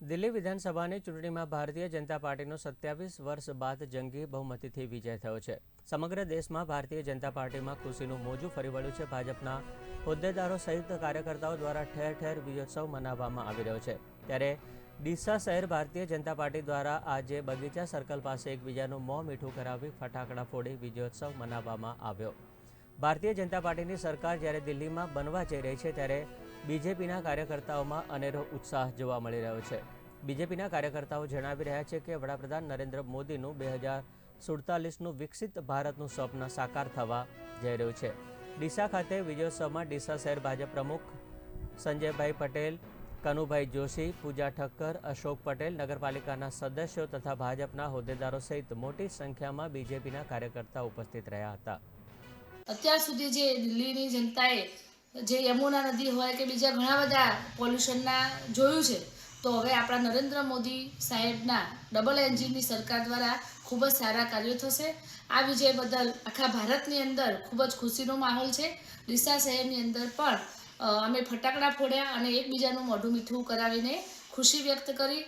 દિલ્હી વિધાનસભાની ચૂંટણીમાં ભારતીય જનતા પાર્ટીનો સત્યાવીસ વર્ષ બાદ જંગી બહુમતીથી વિજય થયો છે. સમગ્ર દેશમાં ભારતીય જનતા પાર્ટીમાં ખુશીનું મોજું ફરી વળ્યું છે. ભાજપના હોદ્દેદારો સહિત કાર્યકર્તાઓ દ્વારા ઠેર ઠેર વિજયોત્સવ મનાવવામાં આવી રહ્યો છે. ત્યારે ડીસા શહેર ભારતીય જનતા પાર્ટી દ્વારા આજે બગીચા સર્કલ પાસે એકબીજાનું મોં મીઠું કરાવી ફટાકડા ફોડી વિજયોત્સવ મનાવવામાં આવ્યો. ભારતીય જનતા પાર્ટીની સરકાર જ્યારે દિલ્હીમાં બનવા જઈ રહી છે ત્યારે બીજેપીના કાર્યકર્તાઓમાં અનેરો ઉત્સાહ જોવા મળી રહ્યો છે. બીજેપીના કાર્યકર્તાઓ જણાવી રહ્યા છે કે વડાપ્રધાન નરેન્દ્ર મોદીનું બે હજાર સુડતાલીસનું વિકસિત ભારતનું સ્વપ્ન સાકાર થવા જઈ રહ્યું છે. ડીસા ખાતે વિજયોત્સવમાં ડીસા શહેર ભાજપ પ્રમુખ સંજયભાઈ પટેલ, કનુભાઈ જોશી, પૂજા ઠક્કર, અશોક પટેલ, નગરપાલિકાના સદસ્યો તથા ભાજપના હોદ્દેદારો સહિત મોટી સંખ્યામાં બીજેપીના કાર્યકર્તા ઉપસ્થિત રહ્યા હતા. અત્યાર સુધી જે દિલ્હીની જનતાએ જે યમુના નદી હોય કે બીજા ઘણા બધા પોલ્યુશનના જોયું છે, તો હવે આપણા નરેન્દ્ર મોદી સાહેબના ડબલ એન્જિનની સરકાર દ્વારા ખૂબ જ સારા કાર્યો થશે. આ વિજય બદલ આખા ભારતની અંદર ખૂબ જ ખુશીનો માહોલ છે. ડીસા શહેરની અંદર પણ અમે ફટાકડા ફોડ્યા અને એકબીજાનું મોઢું મીઠું કરાવીને ખુશી વ્યક્ત કરી.